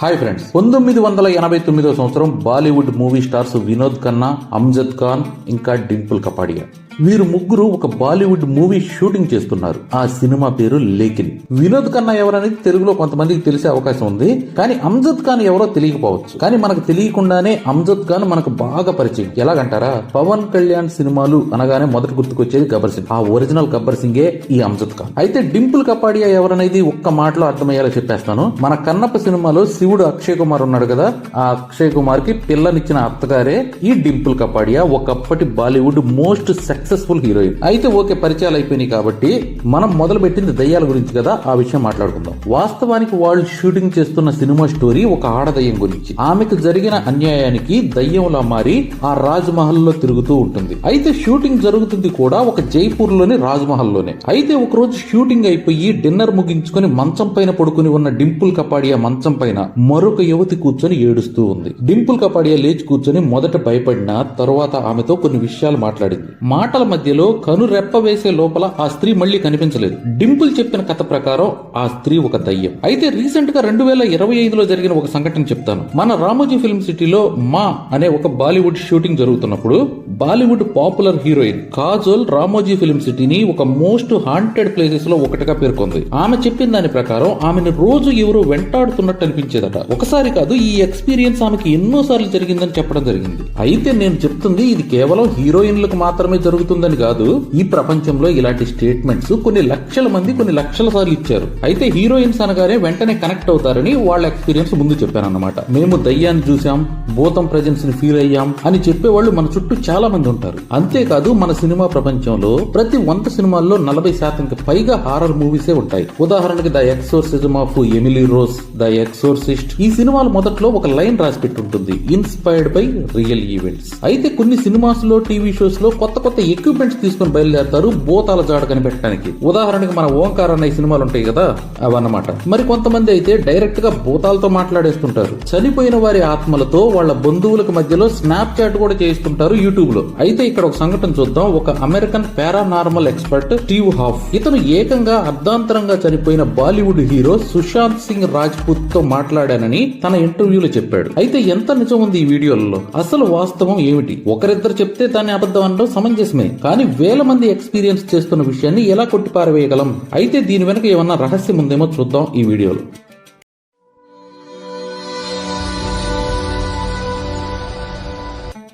Hi friends పంతొమ్మిది వందల ఎనభై తొమ్మిదో సంవత్సరం Bollywood movie stars Vinod Khanna Amjad Khan ఇంకా డింపుల్ కపాడియా. వీరు ముగ్గురు ఒక బాలీవుడ్ మూవీ షూటింగ్ చేస్తున్నారు. ఆ సినిమా పేరు లేకిన్. వినోద్ ఖన్నా ఎవరనేది తెలుగులో కొంతమందికి తెలిసే అవకాశం ఉంది. కానీ అమ్జద్ ఖాన్ ఎవరో తెలియకపోవచ్చు. కానీ మనకు తెలియకుండానే అమ్జద్ ఖాన్ మనకు బాగా పరిచయం. ఎలాగంటారా? పవన్ కళ్యాణ్ సినిమాలు అనగానే మొదటి గుర్తుకొచ్చేది గబ్బర్ సింగ్. ఆ ఒరిజినల్ గబ్బర్ సింగే ఈ అమ్జద్ ఖాన్. అయితే డింపుల్ కపాడియా ఎవరనేది ఒక్క మాటలో అర్థమయ్యేలా చెప్పేస్తాను. మన కన్నప్ప సినిమాలో శివుడు అక్షయ్ కుమార్ ఉన్నాడు కదా ఆ అక్షయ్ కుమార్కి పిల్లనిచ్చిన అత్తగారే ఈ డింపుల్ కపాడియా ఒకప్పటి బాలీవుడ్ మోస్ట్ సక్సెస్ఫుల్ హీరోయిన్ అయితే ఓకే పరిచయాలు అయిపోయినాయి కాబట్టి మనం మొదలు పెట్టింది దయ్యాల గురించి కదా ఆ విషయం మాట్లాడుకుందాం. వాస్తవానికి వాళ్ళు షూటింగ్ చేస్తున్న సినిమా స్టోరీ ఒక ఆడదయ్యం గురించి. ఆమెకు జరిగిన అన్యాయానికి దయ్యంలా మారి ఆ రాజ్ మహల్లో తిరుగుతూ ఉంటుంది. అయితే షూటింగ్ జరుగుతుంది కూడా ఒక జైపూర్లోని రాజ్ మహల్లోనే అయితే ఒక రోజు షూటింగ్ అయిపోయి డిన్నర్ ముగించుకొని మంచం పైన పడుకుని ఉన్న డింపుల్ కపాడియా మంచం పైన మరొక యువతి కూర్చొని ఏడుస్తూ ఉంది. డింపుల్ కపాడియా లేచి కూర్చొని మొదట భయపడిన తరువాత ఆమెతో కొన్ని విషయాలు మాట్లాడింది. మాట మాటల మధ్యలో కను రెప్ప వేసే లోపల ఆ స్త్రీ మళ్ళీ కనిపించలేదు. డింపుల్ చెప్పిన కథ ప్రకారం ఆ స్త్రీ ఒక దయ్యం. అయితే రీసెంట్గా రెండు వేల ఇరవై ఐదులో జరిగిన ఒక సంఘటన చెప్తాను. మన రామోజీ ఫిల్మ్ సిటీలో మా అనే ఒక బాలీవుడ్ షూటింగ్ జరుగుతున్నప్పుడు Bollywood popular heroine Kajol Ramoji film సిటీని ఒక మోస్ట్ హాంటెడ్ ప్లేసెస్లో ఒకటిగా పేర్కొంది. ఆమె చెప్పిన దాని ప్రకారం ఆమెను రోజు ఎవరు వెంటాడుతున్నట్టు అనిపించేదట. ఒకసారి కాదు ఈ ఎక్స్పీరియన్స్ ఆమెకి ఎన్నో సార్లు జరిగిందని చెప్పడం జరిగింది. అయితే నేను చెప్తుంది ఇది కేవలం హీరోయిన్లకు మాత్రమే జరుగుతుందని కాదు ఈ ప్రపంచంలో ఇలాంటి స్టేట్మెంట్స్ కొన్ని లక్షల మంది కొన్ని లక్షల సార్లు ఇచ్చారు. అయితే హీరోయిన్స్ అనగానే వెంటనే కనెక్ట్ అవుతారని వాళ్ళ ఎక్స్పీరియన్స్ ముందు చెప్పాను అనమాట మేము దయ్యాన్ని చూసాం భూతం ప్రజెన్స్ని ఫీల్ అయ్యాం అని చెప్పేవాళ్ళు మన చుట్టూ చాలా మంది ఉంటారు. అంతేకాదు మన సినిమా ప్రపంచంలో ప్రతి వంద సినిమాల్లో నలభై శాతంకి పైగా హారర్ మూవీసే ఉంటాయి. ఉదాహరణకి the exorcism of Emily Rose the exorcist. ఈ సినిమాలు మొదట్లో ఒక లైన్ రాసి పెట్టుంటుంది ఇన్స్పైర్డ్ బై రియల్ ఈవెంట్స్. అయితే కొన్ని సినిమాస్లో టీవీ షోస్లో కొత్త కొత్త ఎక్విప్మెంట్స్ తీసుకొని బయలుదేరతారు భూతాల జాడ కనిపెట్టడానికి. ఉదాహరణకి మన ఓంకార్ అనే సినిమాలు ఉంటాయి కదా అవన్నమాట. మరి కొంతమంది అయితే డైరెక్ట్గా భూతాలతో మాట్లాడేస్తుంటారు. చనిపోయిన వారి ఆత్మలతో వాళ్ళ బంధువులకు మధ్యలో స్నాప్ చాట్ కూడా చేస్తుంటారు యూట్యూబ్లో అయితే ఇక్కడ ఒక సంఘటన చూద్దాం. ఒక American paranormal expert Steve Huff. ఇతను ఏకంగా అర్ధాంతరంగా చనిపోయిన బాలీవుడ్ హీరో సుశాంత్ సింగ్ రాజ్పూత్తో మాట్లాడానని తన ఇంటర్వ్యూలో చెప్పాడు. అయితే ఎంత నిజం ఉంది ఈ వీడియోలలో? అసలు వాస్తవం ఏమిటి? ఒకరిద్దరు చెప్తే దాన్ని అబద్ధం అనడం సమంజసమే. కానీ వేల మంది ఎక్స్పీరియన్స్ చేస్తున్న విషయాన్ని ఎలా కొట్టిపారవేయగలం? అయితే దీని వెనక ఏమన్నా రహస్యం ఉందేమో చూద్దాం ఈ వీడియోలో.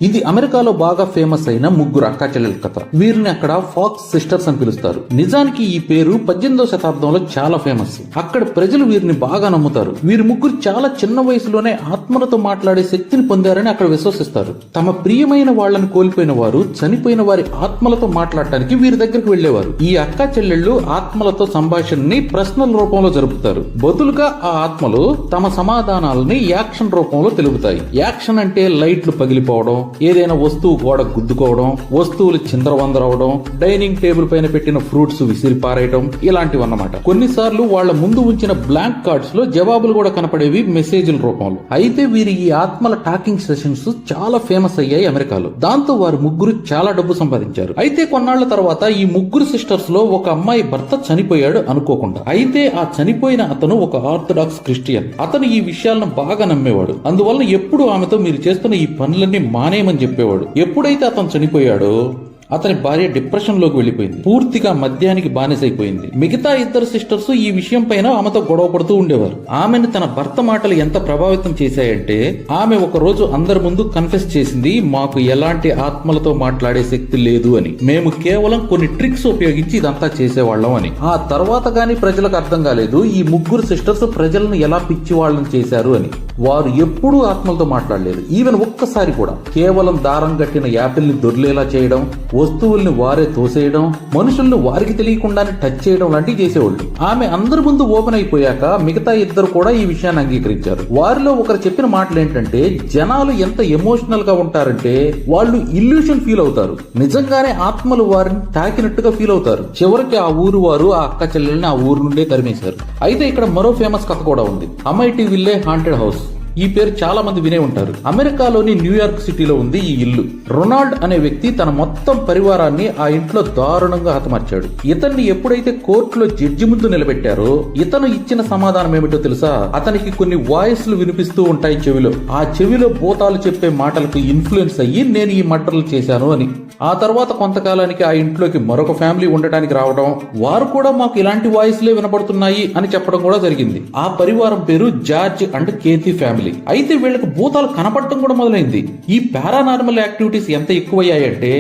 ఇది అమెరికాలో బాగా ఫేమస్ అయిన ముగ్గురు అక్కా చెల్లెల కథ. వీరిని అక్కడ ఫాక్స్ సిస్టర్స్ అని పిలుస్తారు. నిజానికి ఈ పేరు పద్దెనిమిదవ శతాబ్దంలో చాలా ఫేమస్. అక్కడ ప్రజలు వీరిని బాగా నమ్ముతారు. వీరి ముగ్గురు చాలా చిన్న వయసులోనే ఆత్మలతో మాట్లాడే శక్తిని పొందారని అక్కడ విశ్వసిస్తారు. తమ ప్రియమైన వాళ్ళని కోల్పోయిన వారు చనిపోయిన వారి ఆత్మలతో మాట్లాడటానికి వీరి దగ్గరికి వెళ్ళేవారు ఈ అక్కా చెల్లెళ్ళు ఆత్మలతో సంభాషణని ప్రశ్నల రూపంలో జరుపుతారు. బదులుగా ఆ ఆత్మలు తమ సమాధానాలని యాక్షన్ రూపంలో తెలుపుతాయి. యాక్షన్ అంటే లైట్లు పగిలిపోవడం ఏదైనా వస్తువు గోడ గుద్దుకోవడం వస్తువులు చిందరవందరవడం డైనింగ్ టేబుల్ పైన పెట్టిన ఫ్రూట్స్ విసిరి పారేయడం ఇలాంటివన్నమాట. కొన్నిసార్లు వాళ్ళ ముందు ఉంచిన బ్లాంక్ కార్డ్స్లో జవాబులు కూడా కనపడేవి మెసేజ్ల రూపంలో. అయితే వీరి ఈ ఆత్మల టాకింగ్ సెషన్స్ చాలా ఫేమస్ అయ్యాయి అమెరికాలో. దాంతో వారు ముగ్గురు చాలా డబ్బు సంపాదించారు. అయితే కొన్నాళ్ళ తర్వాత ఈ ముగ్గురు సిస్టర్స్లో ఒక అమ్మాయి భర్త చనిపోయాడు అనుకోకుండా. అయితే ఆ చనిపోయిన అతను ఒక ఆర్థడాక్స్ క్రిస్టియన్. అతను ఈ విషయాలను బాగా నమ్మేవాడు. అందువల్ల ఎప్పుడు ఆమెతో మీరు చేస్తున్న ఈ పనులన్నీ మానే చేయమని చెప్పేవాడు? ఎప్పుడైతే అతను చనిపోయాడో అతని భార్య డిప్రెషన్లోకి వెళ్ళిపోయింది. పూర్తిగా మద్యానికి బానిసైపోయింది. మిగతా ఇద్దరు సిస్టర్స్ ఈ విషయం పైన ఆమెతో గొడవ పడుతూ ఉండేవారు. ఆమెను తన భర్త మాటలు ఎంత ప్రభావితం చేశాయంటే ఆమె ఒక రోజు అందరి ముందు కన్ఫెస్ చేసింది మాకు ఎలాంటి ఆత్మలతో మాట్లాడే శక్తి లేదు అని. మేము కేవలం కొన్ని ట్రిక్స్ ఉపయోగించి ఇదంతా చేసేవాళ్ళం అని. ఆ తర్వాత గాని ప్రజలకు అర్థం కాలేదు ఈ ముగ్గురు సిస్టర్స్ ప్రజలను ఎలా పిచ్చి వాళ్ళని చేశారు అని. వారు ఎప్పుడూ ఆత్మలతో మాట్లాడలేదు. ఈవెన్ ఒక్కసారి కూడా. కేవలం దారం కట్టిన యాపిల్ని దొర్లేలా చేయడం వస్తువుల్ని వారే తోసేయడం మనుషుల్ని వారికి తెలియకుండానే టచ్ చేయడం లాంటివి చేసేవాళ్ళు. ఆమె అందరి ముందు ఓపెన్ అయిపోయాక మిగతా ఇద్దరు కూడా ఈ విషయాన్ని అంగీకరించారు. వారిలో ఒకరు చెప్పిన మాటలు ఏంటంటే జనాలు ఎంత ఎమోషనల్గా ఉంటారంటే వాళ్ళు ఇల్యూషన్ ఫీల్ అవుతారు. నిజంగానే ఆత్మలు వారిని తాకినట్టుగా ఫీల్ అవుతారు. చివరికి ఆ ఊరు వారు ఆ అక్క చెల్లెల్ని ఆ ఊరు నుండే తరిమేశారు. అయితే ఇక్కడ మరో ఫేమస్ కథ కూడా ఉంది. అమైటీ విల్లే హాంటెడ్ హౌస్ ఈ పేరు చాలా మంది వినే ఉంటారు. అమెరికాలోని న్యూయార్క్ సిటీలో ఉంది ఈ ఇల్లు. రొనాల్డ్ అనే వ్యక్తి తన మొత్తం పరివారాన్ని ఆ ఇంట్లో దారుణంగా హతమార్చాడు. ఇతన్ని ఎప్పుడైతే కోర్టులో జడ్జి ముందు నిలబెట్టారో ఇతను ఇచ్చిన సమాధానం ఏమిటో తెలుసా? అతనికి కొన్ని వాయిస్లు వినిపిస్తూ ఉంటాయి చెవిలో. ఆ చెవిలో భూతాలు చెప్పే మాటలకు ఇన్ఫ్లుయెన్స్ అయ్యి నేను ఈ మటర్లు చేశాను అని. ఆ తర్వాత కొంతకాలానికి ఆ ఇంట్లోకి మరొక ఫ్యామిలీ ఉండటానికి రావడం. వారు కూడా మాకు ఇలాంటి వాయిస్లే వినపడుతున్నాయి అని చెప్పడం కూడా జరిగింది. ఆ పరివారం పేరు జార్జ్ అండ్ కేతి ఫ్యామిలీ. అయితే వీళ్ళకి భూతాలు కనపడటం కూడా మొదలైంది. ఈ పారానార్మల్ యాక్టివిటీస్ ఎంత ఎక్కువయ్యాయంటే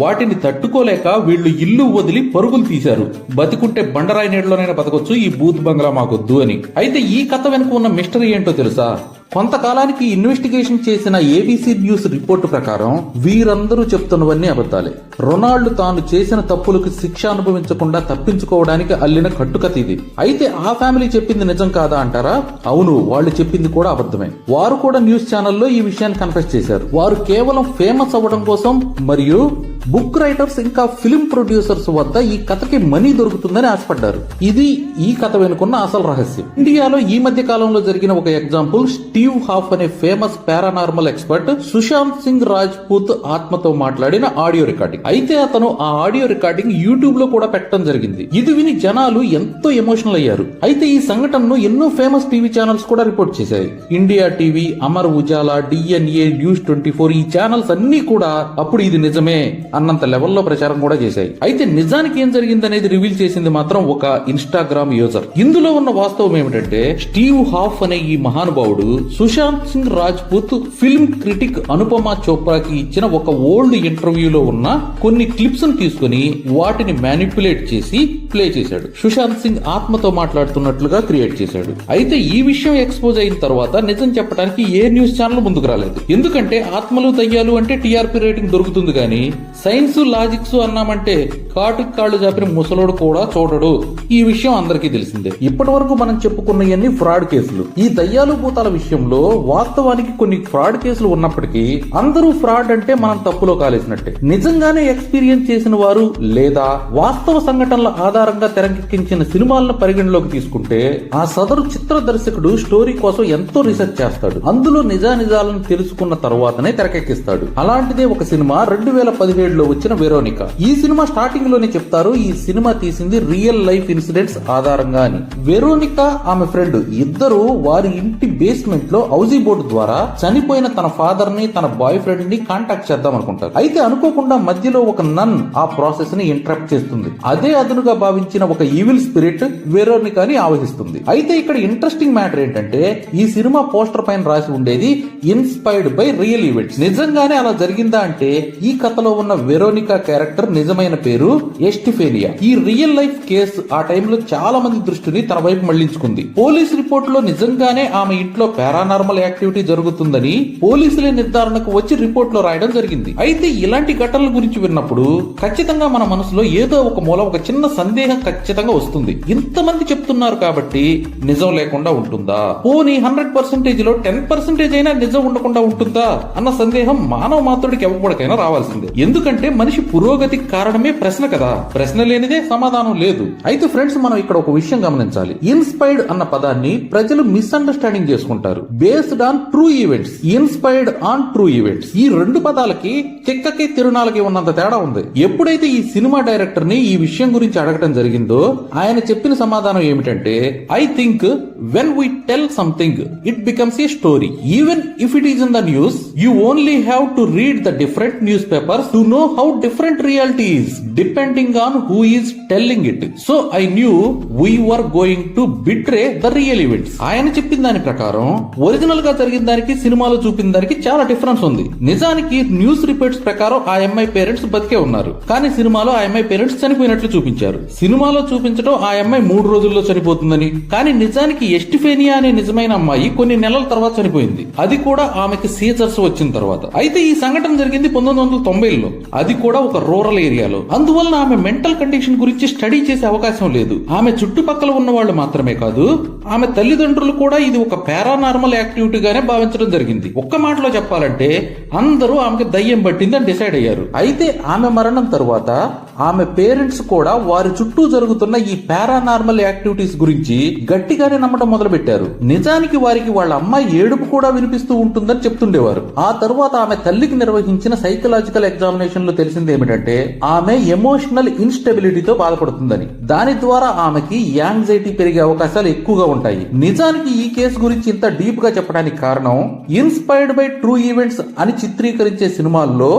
వాటిని తట్టుకోలేక వీళ్ళు ఇల్లు వదిలి పరుగులు తీశారు. బతికుంటే బండరాయి నీడలోనైనా బతకొచ్చు ఈ బూత్ బంగ్లా మాకొద్దు అని. అయితే ఈ కథ వెనుక ఉన్న మిస్టరీ ఏంటో తెలుసా? కొంతకాలానికి ఇన్వెస్టిగేషన్ చేసిన ఏబీసీ న్యూస్ రిపోర్టు ప్రకారం వీరందరూ చెప్తున్నవన్నీ అబద్ధాలే. రొనాల్డ్ తాను చేసిన తప్పులకు శిక్ష అనుభవించకుండా తప్పించుకోవడానికి అల్లిన కట్టుకథ ఇది. అయితే ఆ ఫ్యామిలీ చెప్పింది నిజం కాదా అంటారా? అవును వాళ్ళు చెప్పింది కూడా అబద్ధమే. వారు కూడా న్యూస్ ఛానల్లో ఈ విషయాన్ని కన్ఫెస్ చేశారు. వారు కేవలం ఫేమస్ అవ్వడం కోసం మరియు బుక్ రైటర్స్ ఇంకా ఫిల్మ్ ప్రొడ్యూసర్స్ వద్ద ఈ కథకి మనీ దొరుకుతుందని ఆశపడ్డారు. ఇది ఈ కథ వెనుకున్న అసలు రహస్యం. ఇండియాలో ఈ మధ్య కాలంలో జరిగిన ఒక ఎగ్జాంపుల్ స్టీవ్ హాఫ్ అనే famous paranormal expert Sushant Singh Rajput ఆత్మతో మాట్లాడిన ఆడియో రికార్డింగ్. అయితే అతను ఆ ఆడియో రికార్డింగ్ యూట్యూబ్లో కూడా పెట్టడం జరిగింది. ఇది విని జనాలు ఎంతో ఎమోషనల్ అయ్యారు. అయితే ఈ సంఘటనను ఎన్నో ఫేమస్ టీవీ ఛానల్స్ కూడా రిపోర్ట్ చేశాయి. India TV Amar Ujala DNA news twenty four ఈ ఛానల్స్ అన్ని కూడా అప్పుడు ఇది నిజమే. అన్నంత లెవెల్లో ప్రచారం కూడా చేశాయి. అయితే నిజానికి ఏం జరిగిందనేది రివీల్ చేసింది మాత్రం ఒక ఇన్స్టాగ్రామ్ యూజర్. ఇందులో ఉన్న వాస్తవం ఏమిటంటే స్టీవ్ హాఫ్ అనే ఈ మహానుభావుడు సుశాంత్ సింగ్ రాజ్పూత్ ఫిల్మ్ క్రిటిక్ అనుపమ చోప్రాకి ఇచ్చిన ఒక ఓల్డ్ ఇంటర్వ్యూలో ఉన్న కొన్ని క్లిప్స్ తీసుకుని వాటిని మ్యానిపులేట్ చేసి ప్లే చేశాడు. సుశాంత్ సింగ్ ఆత్మతో మాట్లాడుతున్నట్లుగా క్రియేట్ చేశాడు. అయితే ఈ విషయం ఎక్స్పోజ్ అయిన తర్వాత నిజం చెప్పడానికి ఏ న్యూస్ ఛానల్ ముందుకు రాలేదు. ఎందుకంటే ఆత్మలు దయ్యాలు అంటే టీఆర్పీ రేటింగ్ దొరుకుతుంది కానీ సైన్స్ లాజిక్స్ అన్నామంటే కాటుకి కాళ్ళు చాపిన ముసలోడు కూడా చూడడు. ఈ విషయం అందరికీ తెలిసిందే. ఇప్పటి వరకు మనం చెప్పుకున్నవన్నీ ఫ్రాడ్ కేసులు. ఈ దయ్యాలు భూతాల విషయంలో వాస్తవానికి కొన్ని ఫ్రాడ్ కేసులు ఉన్నప్పటికీ అందరూ ఫ్రాడ్ అంటే మనం తప్పులో కాలేసినట్టే. నిజంగానే ఎక్స్పీరియన్స్ చేసిన వారు లేదా వాస్తవ సంఘటనల ఆధారంగా తెరకెక్కించిన సినిమాలను పరిగణలోకి తీసుకుంటే ఆ సదరు చిత్ర దర్శకుడు స్టోరీ కోసం ఎంతో రీసెర్చ్ చేస్తాడు. అందులో నిజానిజాలను తెలుసుకున్న తర్వాతనే తెరకెక్కిస్తాడు. అలాంటిదే ఒక సినిమా రెండు వేల పదిహేడు పదిహేడులో వచ్చిన వెరోనిక. ఈ సినిమా స్టార్టింగ్లోనే చెప్తారు ఈ సినిమా తీసింది రియల్ లైఫ్ ఇన్సిడెంట్స్ ఆధారంగా అని. వెరోనిక ఆమె ఫ్రెండ్ ఇద్దరు వారి ఇంటి బేస్మెంట్లో హౌజీ బోర్డు ద్వారా చనిపోయిన తన ఫాదర్ని తన బాయ్ ఫ్రెండ్ని కాంటాక్ట్ చేద్దాం అనుకుంటారు. అయితే అనుకోకుండా మధ్యలో ఒక నన్ ఆ ప్రాసెస్ని ఇంటరప్ట్ చేస్తుంది. అదే అదునుగా భావించిన ఒక ఈవిల్ స్పిరిట్ వెరోనికాని ఆవహిస్తుంది. అయితే ఇక్కడ ఇంట్రెస్టింగ్ మ్యాటర్ ఏంటంటే ఈ సినిమా పోస్టర్ పైన రాసి ఉండేది ఇన్స్పైర్డ్ బై రియల్ ఈవెంట్స్. నిజంగానే అలా జరిగిందా అంటే ఈ కథలో ఉన్న వెరోనికా క్యారెక్టర్ నిజమైన పేరు ఎస్టిఫేనియా. ఈ రియల్ లైఫ్ కేసు ఆ టైంలో చాలా మంది దృష్టిని తన వైపు మళ్ళించుకుంది. పోలీస్ రిపోర్ట్లో నిజంగానే ఆమె ఇంట్లో పారానార్మల్ యాక్టివిటీ జరుగుతుందని పోలీసులే నిర్ధారణకు వచ్చి రిపోర్ట్లో రాయడం జరిగింది. అయితే ఇలాంటి ఘటనల గురించి విన్నప్పుడు ఖచ్చితంగా మన మనసులో ఏదో ఒక మూల ఒక చిన్న సందేహం ఖచ్చితంగా వస్తుంది. ఇంతమంది చెప్తున్నారు కాబట్టి నిజం లేకుండా ఉంటుందా? పోనీ హండ్రెడ్ పర్సెంటేజ్లో టెన్ పర్సెంటేజ్ అయినా నిజం ఉండకుండా ఉంటుందా? అన్న సందేహం మానవ మాత్రుడికి ఎవరికైనా రావాల్సిందే. ఎందుకంటే మనిషి పురోగతికి కారణమే ప్రశ్న కదా. ప్రశ్న లేనిదే సమాధానం లేదు. అయితే ఫ్రెండ్స్ మనం ఇక్కడ ఒక విషయం గమనించాలి. ఇన్స్పైర్డ్ అన్న పదాన్ని ప్రజలు మిస్అండర్స్టాండింగ్ చేసుకుంటారు. Based on true events. Inspired on true events. ఈ రెండు పదాలకి చెక్కకి తిరునాలకి ఉన్నంత తేడా ఉంది. ఎప్పుడైతే ఈ సినిమా డైరెక్టర్ని ఈ విషయం గురించి అడగటం జరిగిందో ఆయన చెప్పిన సమాధానం ఏమిటంటే I think when we tell something it becomes a story even if it is in the news you only have to read the different newspapers to know how different reality is depending on who is telling it so I knew we were going to betray the real events ఆయన చెప్పిన దాని ప్రకారం ఒరిజినల్గా జరిగిన దానికి సినిమాలో చూపిన దానికి చాలా డిఫరెన్స్ ఉంది. నిజానికి న్యూస్ రిపోర్ట్స్ ప్రకారం ఆ అమ్మాయి పేరెంట్స్ బతికే ఉన్నారు. కానీ సినిమాలో ఆ అమ్మాయి పేరెంట్స్ చనిపోయినట్లు చూపించారు. సినిమాలో చూపించడం ఆ అమ్మాయి మూడు రోజుల్లో చనిపోతుందని. కానీ నిజానికి ఎస్టిఫేనియా అనే నిజమైన అమ్మాయి కొన్ని నెలల తర్వాత చనిపోయింది. అది కూడా ఆమెకి సీజర్స్ వచ్చిన తర్వాత. అయితే ఈ సంఘటన జరిగింది పంతొమ్మిది వందల తొంభైలో. అది కూడా ఒక రూరల్ ఏరియాలో. అందువలన ఆమె మెంటల్ కండిషన్ గురించి స్టడీ చేసే అవకాశం లేదు. ఆమె చుట్టుపక్కల ఉన్న వాళ్ళు మాత్రమే కాదు ఆమె తల్లిదండ్రులు కూడా ఇది ఒక పారానార్మల్ యాక్టివిటీగానే భావించడం జరిగింది. ఒక్క మాటలో చెప్పాలంటే అందరూ ఆమెకి దయ్యం పట్టిందని డిసైడ్ అయ్యారు. అయితే ఆమె మరణం తరువాత ఆమె పేరెంట్స్ కూడా వారి చుట్టూ జరుగుతున్న ఈ పారానార్మల్ యాక్టివిటీస్ గురించి గట్టిగానే నమ్మడం మొదలు పెట్టారు నిజానికి వారికి వాళ్ళ అమ్మాయి ఏడుపు కూడా వినిపిస్తూ ఉంటుందని చెప్తుండేవారు. ఆ తరువాత ఆమె తల్లికి నిర్వహించిన సైకలాజికల్ ఎగ్జామినేషన్ విషయంలో తెలిసింది ఏమిటంటే ఆమె ఎమోషనల్ ఇన్స్టెబిలిటీతో బాధపడుతుందని. దాని ద్వారా ఆమెకి యాంగ్జైటీ పెరిగే అవకాశాలు ఎక్కువగా ఉంటాయి. నిజానికి ఈ కేసు గురించి ఇంత డీప్గా చెప్పడానికి కారణం ఇన్స్పైర్డ్ బై ట్రూ ఈవెంట్స్ అని చిత్రీకరించే సినిమాల్లో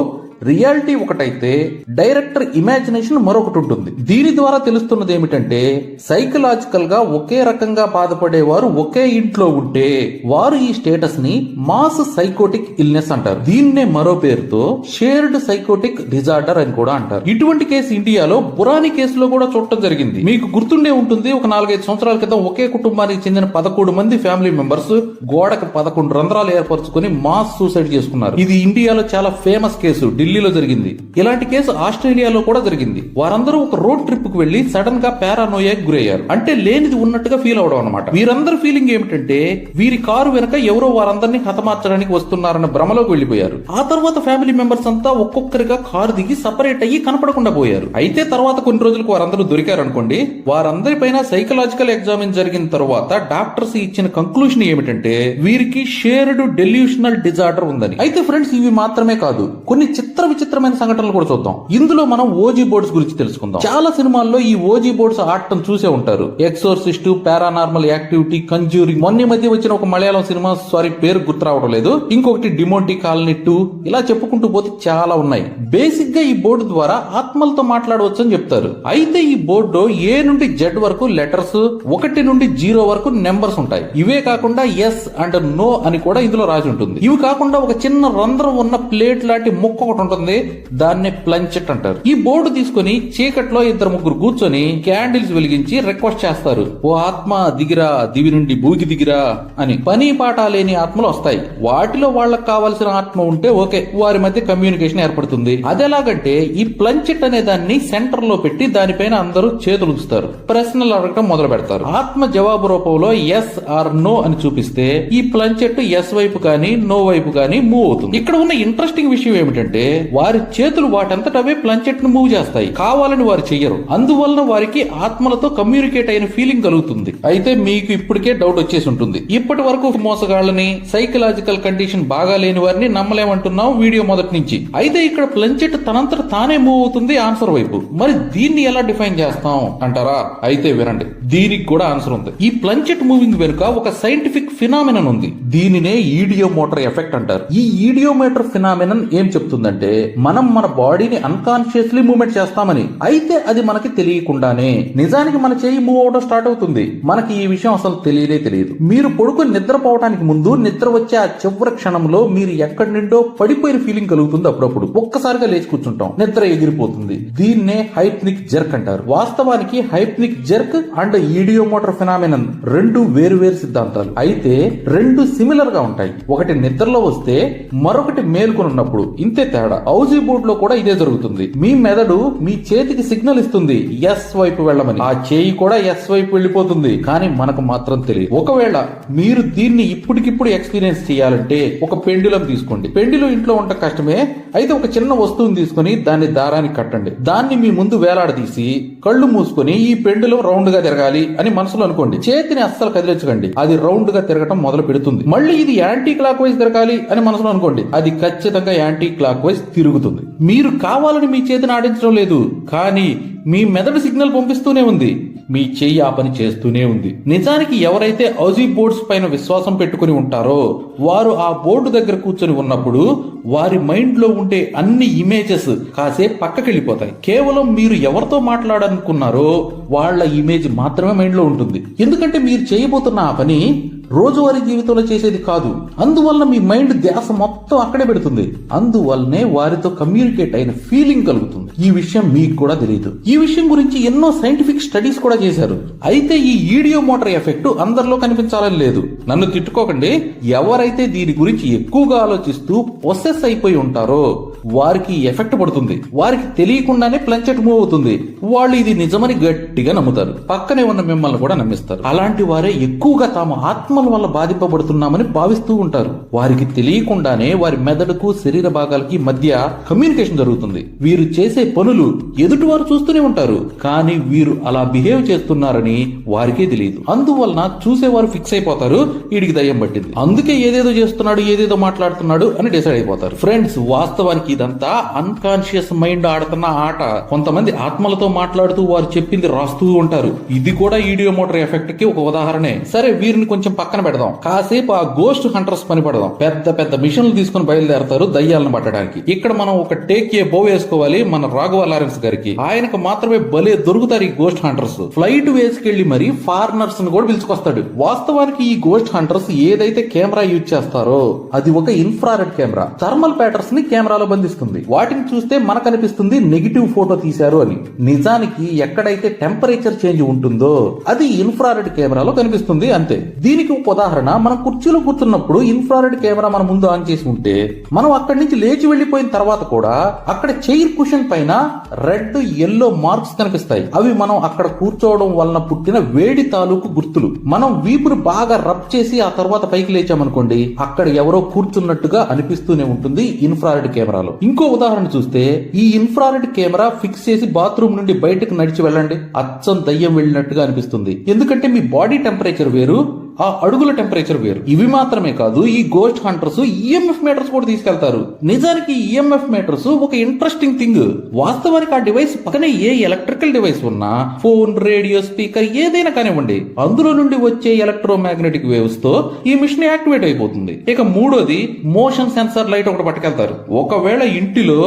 రియాలిటీ ఒకటైతే డైరెక్టర్ ఇమాజినేషన్ మరొకటి ఉంటుంది. దీని ద్వారా తెలుస్తున్నది ఏమిటంటే సైకలాజికల్గా ఒకే రకంగా బాధపడేవారు ఒకే ఇంట్లో ఉంటే వారు ఈ స్టేటస్ని మాస్ సైకోటిక్ ఇల్నెస్ అంటారు. దీన్నే మరో పేరుతో షేర్డ్ సైకోటిక్ డిజార్డర్ అని కూడా అంటారు. ఇటువంటి కేసు ఇండియాలో బురాని కేసులో కూడా చూడటం జరిగింది. మీకు గుర్తుండే ఉంటుంది ఒక నాలుగైదు సంవత్సరాల క్రితం ఒకే కుటుంబానికి చెందిన పదకొండు మంది ఫ్యామిలీ మెంబర్స్ గోడకు పదకొండు రంధ్రాలు ఏర్పరచుకుని మాస్ సూసైడ్ చేసుకున్నారు. ఇది ఇండియాలో చాలా ఫేమస్ కేసు ఢిల్లీలో జరిగింది. ఇలాంటి కేసు ఆస్ట్రేలియాలో కూడా జరిగింది. వారందరూ ఒక రోడ్ ట్రిప్కు వెళ్ళి సడన్గా పారానోయాకి గురయ్యారు. అంటే లేనిది ఉన్నట్టుగా ఫీల్ అవడం అనమాట వీరందరి ఫీలింగ్ ఏమిటంటే వీరి కారు వెనక ఎవరో వారందరినీ హతమార్చడానికి వస్తున్నారన్న భ్రమలోకి వెళ్ళిపోయారు ఆ తర్వాత ఫ్యామిలీ మెంబర్స్ అంతా ఒక్కొక్కరిగా కారు దిగి సపరేట్ అయ్యి కనపడకుండా పోయారు. అయితే తర్వాత కొన్ని రోజులకు వారందరూ దొరికారు అనుకోండి వారందరిపైన సైకలాజికల్ ఎగ్జామిన్ జరిగిన తర్వాత డాక్టర్స్ ఇచ్చిన కంక్లూషన్ ఏమిటంటే వీరికి షేర్డ్ డెల్యూషనల్ డిజార్డర్ ఉందని. అయితే ఫ్రెండ్స్ ఇవి మాత్రమే కాదు. కొన్ని చిత్ర విచిత్రమైన సంఘటనలు కూడా చూద్దాం. ఇందులో మనం ఓజీ బోర్డ్స్ గురించి తెలుసుకుందాం. చాలా సినిమాల్లో ఈ ఓజీ బోర్డ్స్ ఆడటం చూసే ఉంటారు. ఎక్సోర్సిస్ట్ పారానార్మల్ యాక్టివిటీ కంజ్యూరింగ్ మొన్న మధ్య వచ్చిన ఒక మలయాళం సినిమా సారీ పేరు గుర్తు రావడం లేదు. ఇంకొకటి డిమోంటి కాలనీ టూ ఇలా చెప్పుకుంటూ పోతే చాలా ఉన్నాయి. బేసిక్గా ఈ బోర్డు ద్వారా ఆత్మలతో మాట్లాడవచ్చు అని చెప్తారు. అయితే ఈ బోర్డు ఏ నుండి జెడ్ వరకు లెటర్స్ ఒకటి నుండి జీరో వరకు నెంబర్స్ ఉంటాయి. ఇవే కాకుండా ఎస్ అండ్ నో అని కూడా ఇందులో రాసి ఉంటుంది. ఇవి కాకుండా ఒక చిన్న రంధ్రం ఉన్న ప్లేట్ లాంటి ముక్క ఒకటి ఉంటుంది దాన్ని ప్లంచెట్ అంటారు. ఈ బోర్డు తీసుకొని చీకట్లో ఇద్దరు ముగ్గురు కూర్చొని క్యాండిల్స్ వెలిగించి రిక్వెస్ట్ చేస్తారు. ఓ ఆత్మ దిగిరా దివి నుండి భూకి దిగిరా అని. పని పాట లేని ఆత్మలు వస్తాయి. వాటిలో వాళ్ళకి కావాల్సిన ఆత్మ ఉంటే ఓకే వారి మధ్య కమ్యూనికేషన్ ఏర్పడుతుంది. అదెలాగంటే ఈ ప్లంచెట్ అనే దాన్ని సెంటర్లో పెట్టి దానిపైన అందరూ చేతులు ఉంచుతారు. ప్రశ్నలు అడగటం మొదలు పెడతారు. ఆత్మ జవాబు రూపంలో ఎస్ ఆర్ నో అని చూపిస్తే ఈ ప్లంచెట్ ఎస్ వైపు కానీ నో వైపు కానీ మూవ్ అవుతుంది. ఇక్కడ ఉన్న ఇంట్రెస్టింగ్ విషయం ఏమిటంటే వారి చేతులు వాటంతట అవే ప్లంచెట్ను మూవ్ చేస్తాయి. కావాలని వారు చెయ్యరు. అందువలన వారికి ఆత్మలతో కమ్యూనికేట్ అయిన ఫీలింగ్ కలుగుతుంది. అయితే మీకు ఇప్పటికే డౌట్ వచ్చేసి ఉంటుంది. ఇప్పటి వరకు మోసగాళ్ళని సైకలాజికల్ కండిషన్ బాగా లేని వారిని నమ్మలేమంటున్నాం వీడియో మొదటి నుంచి. అయితే ఇక్కడ ప్లంచెట్ తనంతట తానే మూవ్ అవుతుంది ఆన్సర్ వైపు. మరి దీన్ని ఎలా డిఫైన్ చేస్తాం అంటారా? అయితే వినండి. దీనికి కూడా ఆన్సర్ ఉంది. ఈ ప్లంచెట్ మూవింగ్ వెనుక ఒక సైంటిఫిక్ ఫినామినన్ ఉంది. దీనినే ఈడియో మోటార్ ఎఫెక్ట్ అంటారు. ఈ ఈడియో మోటార్ ఫినామినన్ ఏం చెప్తుందంటే మనం మన బాడీని అన్కాన్షియస్లీ మూవ్మెంట్ చేస్తామని. అయితే అది మనకి తెలియకుండానే నిజానికి మన చేయి మూవ్ అవడం స్టార్ట్ అవుతుంది. మనకి ఈ విషయం అసలు తెలియనే తెలియదు. మీరు పడుకుని నిద్రపోవడానికి ముందు నిద్ర వచ్చే ఆ చివరి క్షణంలో మీరు ఎక్కడి నుండో పడిపోయిన ఫీలింగ్ కలుగుతుంది అప్పుడప్పుడు. ఒక్కసారిగా లేచి కూర్చుంటాం. నిద్ర ఎగిరిపోతుంది. దీన్నే హైప్నిక్ జర్క్ అంటారు. వాస్తవానికి hypnic jerk and ideomotor phenomenon రెండు వేరు వేరు సిద్ధాంతాలు. అయితే రెండు సిమిలర్గా ఉంటాయి. ఒకటి నిద్రలో వస్తే మరొకటి మేల్కొని ఉన్నప్పుడు. ఇంతే తేడా. హౌజీ బోర్డ్లో కూడా ఇదే జరుగుతుంది. మీ మెదడు మీ చేతికి సిగ్నల్ ఇస్తుంది ఎస్ వైపు వెళ్ళమని. ఆ చేయి కూడా ఎస్ వైపు వెళ్ళిపోతుంది. కానీ మనకు మాత్రం తెలియదు. ఒకవేళ మీరు దీన్ని ఇప్పటికిప్పుడు ఎక్స్పీరియన్స్ చేయాలంటే ఒక పెండులం తీసుకోండి. పెండులు ఇంట్లో ఉంట కష్టమే. అయితే ఒక చిన్న వస్తువుని తీసుకొని దాన్ని దారానికి కట్టండి. దాన్ని మీ ముందు వేలాడదీసి కళ్ళు మూసుకొని ఈ పెండులం రౌండ్గా తిరగాలి అని మనసులో అనుకోండి. చేతిని అస్సలు కదిలించకండి. అది రౌండ్గా తిరగటం మొదలు పెడుతుంది మళ్ళీ ఇది యాంటీ క్లాక్ వైజ్ తిరగాలి అని మనసులో అనుకోండి. అది ఖచ్చితంగా యాంటీ క్లాక్ వైజ్ తిరుగుతుంది. మీరు కావాలని మీ చేతిని ఆడించడం లేదు కానీ మీ మెదడు సిగ్నల్ పంపిస్తూనే ఉంది. మీ చెయ్యి ఆ పని చేస్తూనే ఉంది. నిజానికి ఎవరైతే ఔజీ బోర్డ్స్ పైన విశ్వాసం పెట్టుకుని ఉంటారో వారు ఆ బోర్డు దగ్గర కూర్చొని ఉన్నప్పుడు వారి మైండ్లో ఉండే అన్ని ఇమేజెస్ కాసేపు పక్కకి వెళ్ళిపోతాయి కేవలం మీరు ఎవరితో మాట్లాడాలనుకున్నారో వాళ్ళ ఇమేజ్ మాత్రమే మైండ్లో ఉంటుంది. ఎందుకంటే మీరు చేయబోతున్న ఆ పని రోజువారీ జీవితంలో చేసేది కాదు. అందువలన మీ మైండ్ ధ్యాస మొత్తం అక్కడే పెడుతుంది. అందువల్లనే వారితో కమ్యూనికేట్ అయిన ఫీలింగ్ కలుగుతుంది. ఈ విషయం మీకు కూడా తెలియదు ఈ విషయం గురించి ఎన్నో సైంటిఫిక్ స్టడీస్ కూడా చేశారు. అయితే ఈ ఈడియో మోటార్ ఎఫెక్ట్ అందరిలో కనిపించాలని లేదు. నన్ను తిట్టుకోకండి. ఎవరైతే దీని గురించి ఎక్కువగా ఆలోచిస్తూ పొసెస్ అయిపోయి ఉంటారో వారికి ఎఫెక్ట్ పడుతుంది. వారికి తెలియకుండానే ప్లంచెట్ మూవ్ అవుతుంది. వాళ్ళు ఇది నిజమని గట్టిగా నమ్ముతారు. పక్కనే ఉన్న మిమ్మల్ని కూడా నమ్మిస్తారు. అలాంటి వారే ఎక్కువగా తాము ఆత్మల వల్ల బాధింపబడుతున్నామని భావిస్తూ ఉంటారు. వారికి తెలియకుండానే వారి మెదడుకు శరీర భాగాలకి మధ్య కమ్యూనికేషన్ జరుగుతుంది. వీరు చేసే పనులు ఎదుటివారు చూస్తూనే ఉంటారు. కానీ వీరు అలా బిహేవ్ చేస్తున్నారని వారికే తెలియదు. అందువలన చూసేవారు ఫిక్స్ అయిపోతారు. వీడికి దయ్యం పట్టింది. అందుకే ఏదేదో చేస్తున్నాడు ఏదేదో మాట్లాడుతున్నాడు అని డిసైడ్ అయిపోతారు. ఫ్రెండ్స్ వాస్తవానికి ఇదంతా అన్కాన్షియస్ మైండ్ ఆడుతున్న ఆట. కొంతమంది ఆత్మలతో మాట్లాడుతూ వారు చెప్పింది రాస్తూ ఉంటారు. ఇది కూడా ఈడియో మోటార్ ఎఫెక్ట్కి ఒక ఉదాహరణే. సరే వీరిని కొంచెం పక్కన పెడదాం. కాసేపు ఆ గోస్ట్ హంటర్స్ పని పెడదాం. పెద్ద పెద్ద మిషన్లు తీసుకుని బయలుదేరతారు దయ్యాలను పట్టడానికి. ఇక్కడ మనం ఒక టేక్ ఏ బో వేసుకోవాలి మన రాఘవ లారెన్స్ గారికి. ఆయనకు మాత్రమే భలే దొరుకుతారు ఈ గోస్ట్ హంటర్స్ ఫ్లైట్ వేసుకెళ్ళి మరి ఫారినర్స్ని కూడా పిలుచుకొస్తాడు. వాస్తవానికి ఈ గోస్ట్ హంటర్స్ ఏదైతే కెమెరా యూజ్ చేస్తారో అది ఒక ఇన్ఫ్రారెడ్ కెమెరా థర్మల్ ప్యాటర్స్ని కెమెరాలో బంధిస్తుంది. వాటిని చూస్తే మనకు అనిపిస్తుంది నెగిటివ్ ఫోటో తీశారు అని. నిజానికి ఎక్కడైతే టెంపరేచర్ చేంజ్ ఉంటుందో అది ఇన్ఫ్రారెడ్ కెమెరాలో కనిపిస్తుంది అంతే. దీనికి ఒక ఉదాహరణ. మనం కుర్చీలో కూర్చున్నప్పుడు ఇన్ఫ్రారెడ్ కెమెరా మన ముందు ఆన్ చేసి ఉంటే మనం అక్కడి నుంచి లేచి వెళ్ళిపోయిన తర్వాత కూడా అక్కడ చైర్ కుషన్ పైన రెడ్ ఎల్లో మార్క్స్ కనిపిస్తాయి. అవి మనం అక్కడ కూర్చోవడం వలన పుట్టిన వేడి తాలూకు గుర్తులు. మనం వీపును బాగా రబ్ చేసి ఆ తర్వాత పైకి లేచామనుకోండి అక్కడ ఎవరో కూర్చున్నట్టుగా అనిపిస్తూనే ఉంటుంది ఇన్ఫ్రారెడ్ కెమెరాలో. ఇంకో ఉదాహరణ చూస్తే ఈ ఇన్ఫ్రారెడ్ కెమెరా ఫిక్స్ చేసి బాత్రూమ్ నుండి బయటకు నడిచి వెళ్ళండి. అచ్చం దయ్యం వెళ్ళినట్టుగా అనిపిస్తుంది. ఎందుకంటే మీ బాడీ టెంపరేచర్ వేరు ఆ అడుగుల టెంపరేచర్ వేరు. ఇవి మాత్రమే కాదు ఈ గోస్ట్ హంటర్స్ ఈఎంఎఫ్ మీటర్స్ కూడా తీసుకెళ్తారు. నిజానికి ఈఎంఎఫ్ మీటర్స్ ఒక ఇంట్రెస్టింగ్ థింగ్ వాస్తవానికి ఆ డివైస్ పక్కనే ఏ ఎలక్ట్రికల్ డివైస్ ఉన్నా ఫోన్ రేడియో స్పీకర్ ఏదైనా కానివ్వండి అందులో నుండి వచ్చే ఎలక్ట్రో మ్యాగ్నెటిక్ వేవ్స్తో ఈ మిషన్ యాక్టివేట్ అయిపోతుంది. ఇక మూడోది మోషన్ సెన్సార్ లైట్ ఒకటి పట్టుకెళ్తారు. ఒకవేళ ఇంటిలో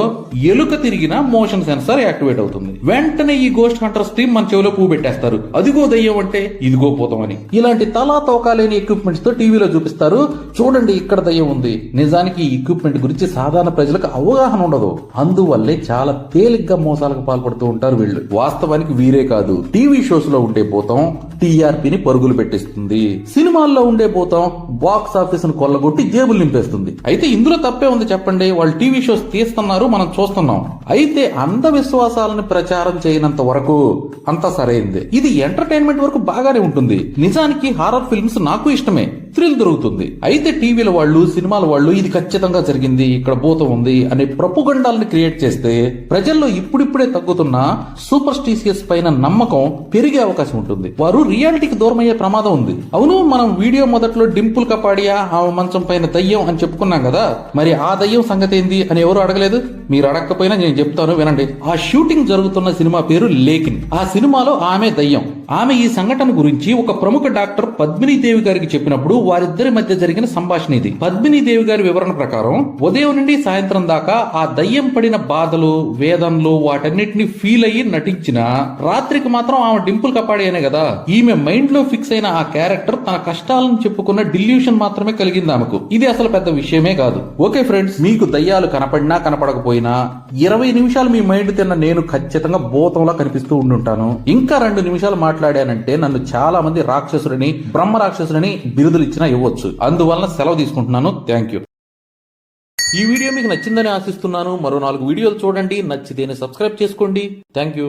ఎలుక తిరిగినా మోషన్ సెన్సార్ యాక్టివేట్ అవుతుంది. వెంటనే ఈ గోస్ట్ హంటర్స్ టీం మన చెవిలో పువ్వు పెట్టేస్తారు. అదిగో దయ్యం అంటే ఇదిగో పోతామని ఇలాంటి తలా తోకాలేని ఎక్విప్మెంట్స్తో టీవీలో చూపిస్తారు. చూడండి ఇక్కడ దయ్యం ఉంది. నిజానికి ఈ ఎక్విప్మెంట్ గురించి సాధారణ ప్రజలకు అవగాహన ఉండదు. అందువల్లే చాలా తేలిగ్గా మోసాలకు పాల్పడుతూ ఉంటారు వీళ్ళు. వాస్తవానికి వీరే కాదు. టీవీ షోస్లో ఉండే భూతం టీఆర్పీని పరుగులు పెట్టిస్తుంది. సినిమాల్లో ఉండే భూతం బాక్స్ ఆఫీస్ను కొల్లగొట్టి జేబులు నింపేస్తుంది. అయితే ఇందులో తప్పే ఉంది చెప్పండి. వాళ్ళు టీవీ షోస్ తీస్తున్నారు మనం చూస్తున్నాం. అయితే అంధవిశ్వాసాలను ప్రచారం చేయనంత వరకు అంతా సరైంది. ఇది ఎంటర్టైన్మెంట్ వరకు బాగానే ఉంటుంది. నిజానికి హారర్ ఫిల్మ్ ఫిల్మ్స్ నాకు ఇష్టమే. థ్రిల్ దొరుకుతుంది. అయితే టీవీల వాళ్ళు సినిమాల వాళ్ళు ఇది ఖచ్చితంగా జరిగింది ఇక్కడ భూతం ఉంది అనే ప్రపుగండాలను క్రియేట్ చేస్తే ప్రజల్లో ఇప్పుడిప్పుడే తగ్గుతున్న సూపర్ స్టీసియస్ పైన నమ్మకం పెరిగే అవకాశం ఉంటుంది. వారు రియాలిటీకి దూరం అయ్యే ప్రమాదం ఉంది. అవును మనం వీడియో మొదట్లో డింపుల్ కపాడియా ఆమె మంచం పైన దయ్యం అని చెప్పుకున్నాం కదా. మరి ఆ దయ్యం సంగతి ఏంది అని ఎవరు అడగలేదు? మీరు అడగకపోయినా నేను చెప్తాను వినండి. ఆ షూటింగ్ జరుగుతున్న సినిమా పేరు లేకిన్. ఆ సినిమాలో ఆమె దయ్యం. ఆమె ఈ సంఘటన గురించి ఒక ప్రముఖ డాక్టర్ పద్మిని దేవి గారికి చెప్పినప్పుడు వారిద్దరి మధ్య జరిగిన సంభాషణ ఇది. పద్మిని దేవి గారి వివరణ ప్రకారం ఉదయం నుండి సాయంత్రం దాకా ఆ దయ్యం పడిన బాధలు వేదనలు వాటన్నిటిని ఫీల్ అయ్యి నటించిన రాత్రికి మాత్రం ఆమె డింపుల్ కపాడేనే కదా. ఈమె మైండ్లో ఫిక్స్ అయిన ఆ క్యారెక్టర్ తన కష్టాలను చెప్పుకున్న డిల్యూషన్ మాత్రమే కలిగింది ఆమెకు. ఇది అసలు పెద్ద విషయమే కాదు. ఓకే ఫ్రెండ్స్ మీకు దయ్యాలు కనపడినా కనపడకపోయినా ఇరవై నిమిషాలు మీ మైండ్ తిన్న నేను ఖచ్చితంగా భూతంలా కనిపిస్తూ ఉండుంటాను. ఇంకా రెండు నిమిషాలు మాట్లాడానంటే నన్ను చాలా మంది రాక్షసుడిని బ్రహ్మ రాక్షసులని బిరుదులు ఇచ్చినా ఇవ్వచ్చు. అందువలన సెలవు తీసుకుంటున్నాను. థ్యాంక్ యూ ఈ వీడియో మీకు నచ్చిందని ఆశిస్తున్నాను. మరో నాలుగు వీడియోలు చూడండి. నచ్చితేనే సబ్స్క్రైబ్ చేసుకోండి. Thank you